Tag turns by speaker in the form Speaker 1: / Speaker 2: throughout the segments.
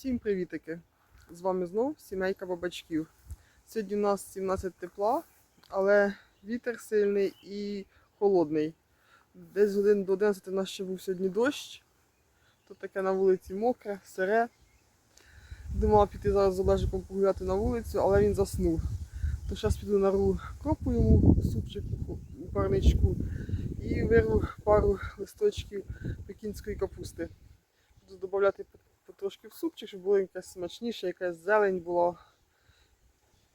Speaker 1: Всім привітики! З вами знов сімейка бабачків. Сьогодні у нас 17 тепла, але вітер сильний і холодний. Десь годин до 11 у нас ще був сьогодні дощ. Тут таке на вулиці мокре, сире. Думала піти зараз з Олежиком погуляти на вулицю, але він заснув. То зараз піду нарву кропу йому в у парничку і вирву пару листочків пекінської капусти. Буду додати потрошки в супчик, щоб було якась смачніше, якась зелень була,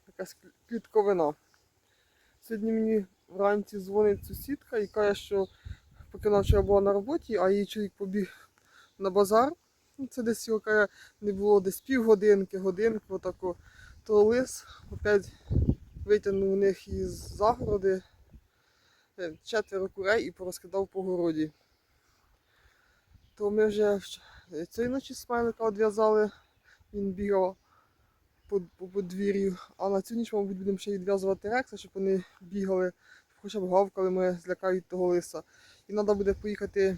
Speaker 1: якась клі- клітковина. Сьогодні мені вранці дзвонить сусідка і каже, що поки вона вчора була на роботі, а її чоловік побіг на базар. Ну, Це десь його каже, не було десь півгодинки, годинки, отако. То лис опять витягнув у них із загороди е, четверо курей і порозкидав по городі. То ми вже е, цієї ночі смайлика одв'язали, він бігав по, по подвір'ю. А на цю ніч, мабуть, будемо ще відв'язувати рекса, щоб вони бігали, хоча б гавкали, ми злякають того лиса. І треба буде поїхати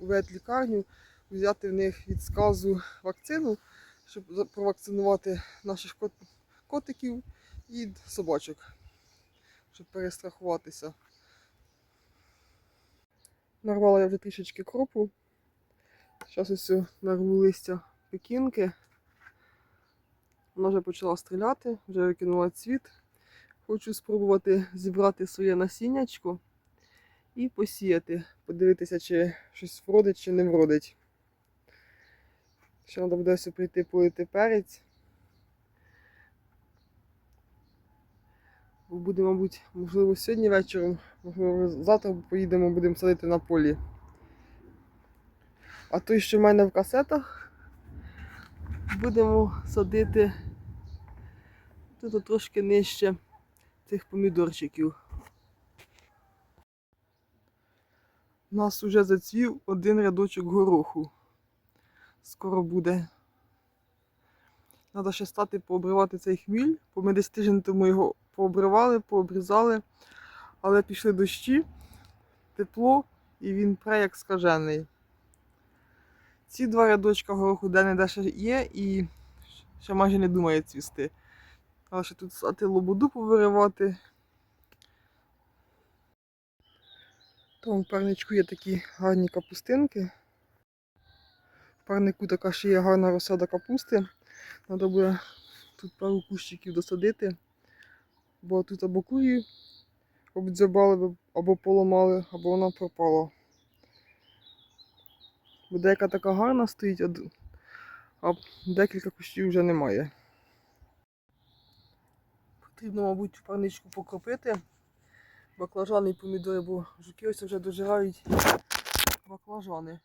Speaker 1: у ветлікарню, взяти в них від сказу вакцину, щоб провакцинувати наших кот, котиків і собачок, щоб перестрахуватися. Нарвала я вже трішечки кропу. Зараз ось нарву листя пекінки. Вона вже почала стріляти, вже викинула цвіт. Хочу спробувати зібрати своє насіннячко і посіяти, подивитися, чи щось вродить, чи не вродить. Ще треба буде ось прийти полити перець. Буде, мабуть, можливо, сьогодні вечором, можливо, завтра поїдемо, будемо садити на полі. А той, що в мене в касетах, будемо садити тут трошки нижче цих помідорчиків. У нас вже зацвів один рядочок гороху. Скоро буде. Треба ще стати пообривати цей хміль, бо ми десь тиждень тому його пообривали, пообрізали, але пішли дощі, тепло і він пре як скажений. Ці два рядочка гороху де-не-де є і ще майже не думає цвісти. Але ще тут стати лободу повиривати. Там в парничку є такі гарні капустинки. В парнику така ще є гарна розсада капусти. Треба буде тут пару кущиків досадити, бо тут або курі обдзьобали, або поламали, або вона пропала. Бо деяка така гарна стоїть, а декілька кущів вже немає. Потрібно, мабуть, парничку покропити баклажани і помідори, бо жуки ось вже дожирають баклажани.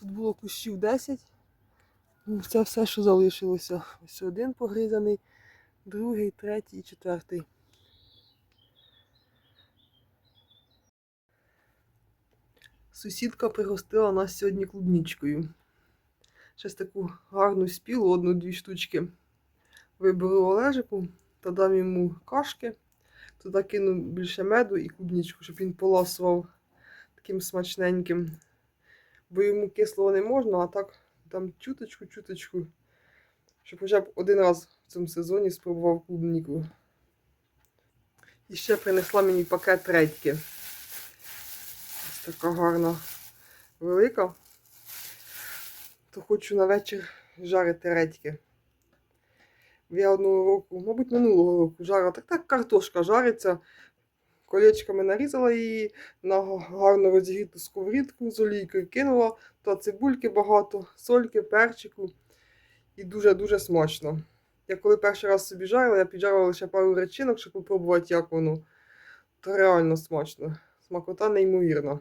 Speaker 1: Тут було кущів 10. Ну, Це все, що залишилося. Ось один погризаний, другий, третій і четвертий. Сусідка пригостила нас сьогодні клубничкою. Щось таку гарну спілу, одну-дві штучки. Виберу Олежику та дам йому кашки. Туди кину більше меду і клубничку, щоб він поласував таким смачненьким. Бо йому кислого не можна, а так там чуточку-чуточку. Щоб хоча б один раз в цьому сезоні спробував клубніку. І ще принесла мені пакет редьки. Така гарна велика. То хочу на вечір жарити редьки. Я одного року, мабуть, минулого року жарила. Так так картошка жариться. Колечками нарізала її на гарно розігріту сковорідку з олійкою кинула. Та цибульки багато, сольки, перчику. І дуже-дуже смачно. Я коли перший раз собі жарила, я піджарила лише пару речинок, щоб попробувати, як воно. То реально смачно. Смакота неймовірна.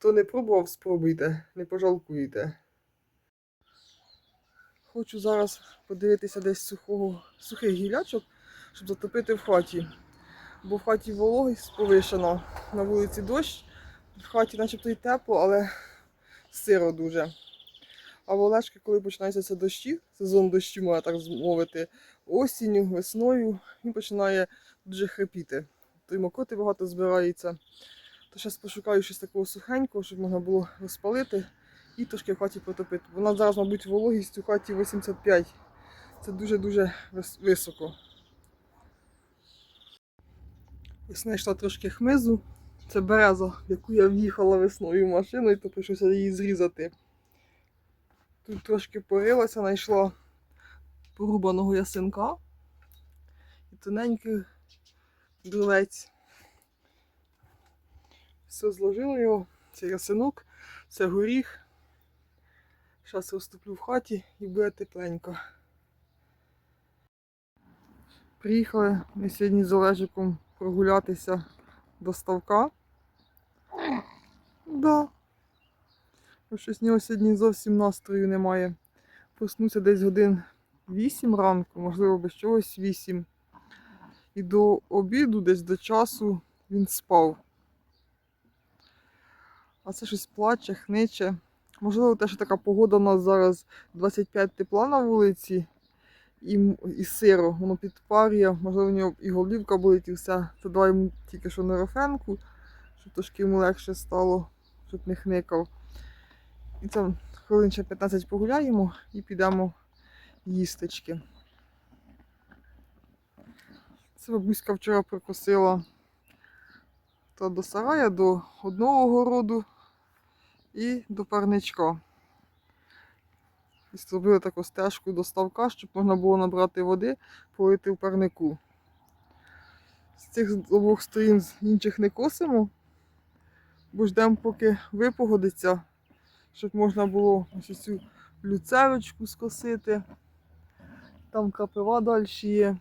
Speaker 1: Хто не пробував, спробуйте, не пожалкуєте. Хочу зараз подивитися десь сухого, сухих гілячок, щоб затопити в хаті. Бо в хаті вологість повишена, на вулиці дощ, в хаті начебто й тепло, але сиро дуже. А в Олешки, коли починаються дощі, сезон дощу, можна так мовити, осінню, весною, він починає дуже хрипіти. То й мокоти багато збирається. То зараз пошукаю щось такого сухенького, щоб можна було розпалити і трошки в хаті потопити. Нас зараз, мабуть, вологість у хаті 85. Це дуже-дуже високо. І знайшла трошки хмизу. Це береза, в яку я в'їхала весною машиною, то прийшлося її зрізати. Тут трошки порилася, знайшла порубаного ясенка і тоненький дровець. Все зложила його, це ясенок, це горіх. Зараз розтоплю в хаті і буде тепленько. Приїхали ми сьогодні з Олежиком прогулятися до ставка. Да. Щось в нього сьогодні зовсім настрою немає. Проснувся десь годин 8 ранку, можливо, без чогось 8. І до обіду, десь до часу, він спав. А це щось плаче, хниче. Можливо, те, що така погода у нас зараз 25 тепла на вулиці і, і сиро, воно підпарює, можливо, в нього і голівка болить, і все. То давай йому тільки що нейрофенку, щоб трошки йому легше стало, щоб не хникав. І це хвилин ще 15 погуляємо і підемо їстечки. Це бабуська вчора прикосила то до сарая, до одного городу і до парничка. І зробили таку стежку до ставка, щоб можна було набрати води, полити в парнику. З цих обох сторін інших не косимо, бо ждемо, поки випогодиться, щоб можна було ось цю люцевичку скосити. Там крапива далі є,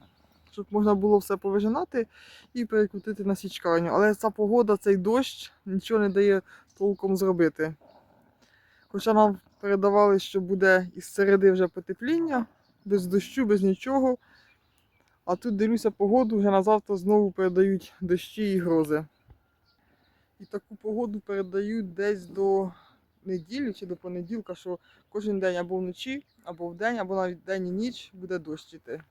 Speaker 1: щоб можна було все повижинати і перекрутити на січкарню. Але ця погода, цей дощ нічого не дає толком зробити. Хоча нам передавали, що буде із середи вже потепління, без дощу, без нічого. А тут дивлюся погоду, вже на завтра знову передають дощі і грози. І таку погоду передають десь до неділі чи до понеділка, що кожен день або вночі, або вдень, або навіть день і ніч буде дощ іти.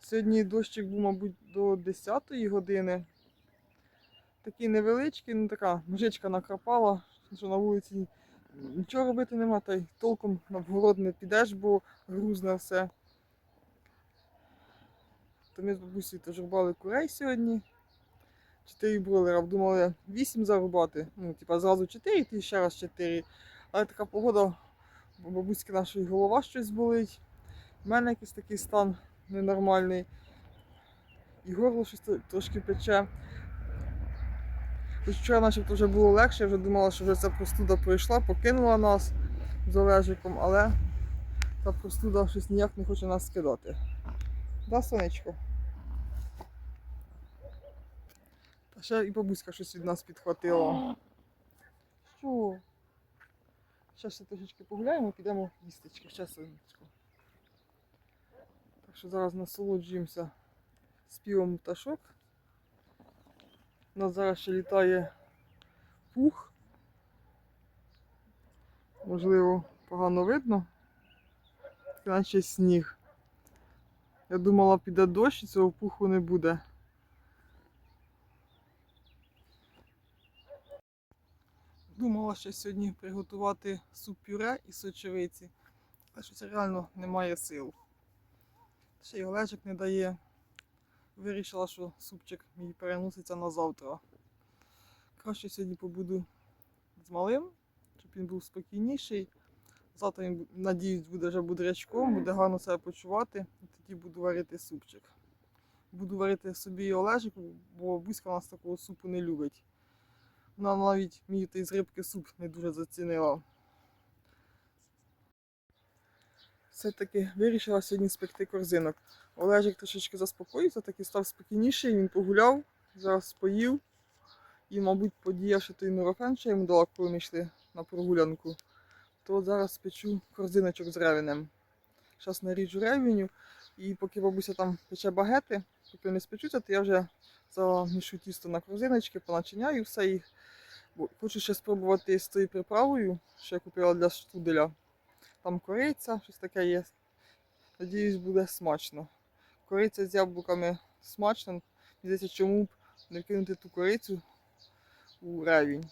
Speaker 1: Сьогодні дощик був, мабуть, до 10 години. Такий невеличкий, ну така мжичка накрапала, що на вулиці нічого робити нема, та й толком на вгород не підеш, бо грузне все. То ми з бабусею теж рубали курей сьогодні. Чотири бройлера, думали 8 зарубати. Ну, типа зразу 4, і ще раз 4. Але така погода, бабуськи нашої голова щось болить. У мене якийсь такий стан ненормальний. І горло щось трошки пече. Вчора начебто вже було легше, я вже думала, що вже ця простуда пройшла, покинула нас з Олежиком, але та простуда щось ніяк не хоче нас скидати. Да, сонечко? Та ще і бабуська щось від нас підхватила. Що? Зараз ще трошечки погуляємо, підемо їстечки. Ще сонечко. Так що зараз насолоджуємося співом пташок. У нас зараз ще літає пух. Можливо, погано видно. Наче сніг. Я думала, піде дощ і цього пуху не буде. Думала ще сьогодні приготувати суп-пюре із сочевиці, але щось реально немає сил. Ще й Олежик не дає. Вирішила, що супчик мій переноситься на завтра. Краще сьогодні побуду з малим, щоб він був спокійніший. Завтра він, надіюсь, буде вже будрячком, буде гарно себе почувати, і тоді буду варити супчик. Буду варити собі і Олежику, бо бузька у нас такого супу не любить. Вона навіть мій той з рибки суп не дуже зацінила. Все-таки вирішила сьогодні спекти корзинок. Олежик трошечки заспокоївся, такий став спокійніший, він погуляв, зараз поїв. І, мабуть, подіявши той нурофен, що я йому дала, коли ми йшли на прогулянку, то зараз спечу корзиночок з ревенем. Зараз наріжу ревеню, і поки бабуся там пече багети, поки вони спечуться, то я вже замішу тісто на корзиночки, поначиняю все їх. Хочу ще спробувати з тою приправою, що я купила для штуделя. Там кориця, щось таке є. Надіюсь, буде смачно. Кориця з яблуками смачно. Мені здається, чому б не кинути ту корицю у ревінь.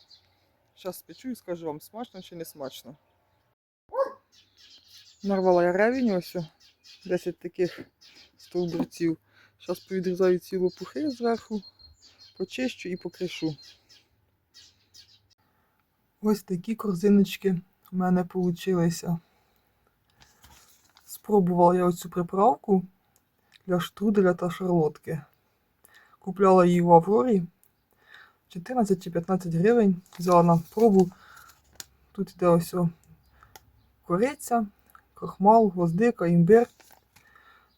Speaker 1: Зараз спечу і скажу вам, смачно чи не смачно. Нарвала я ревінь ось. о, 10 таких стовбурців. Зараз повідрізаю ці лопухи зверху, почищу і покришу. Ось такі корзиночки в мене вийшли. Спробувала я оцю приправку для штруделя та шарлотки. Купляла її в Аврорі 14 чи 15 гривень. Взяла на пробу. Тут йде ось о кориця, крахмал, гвоздика, імбир.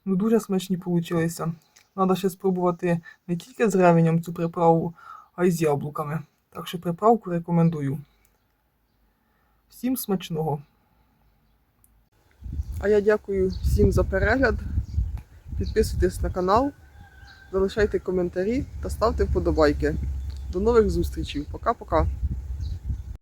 Speaker 1: Ну, дуже смачні получилися. Треба ще спробувати не тільки з ревенем цю приправу, а й з яблуками. Так що приправку рекомендую. Всім смачного! А я дякую всім за перегляд. Підписуйтесь на канал, залишайте коментарі та ставте вподобайки. До нових зустрічей. Пока-пока.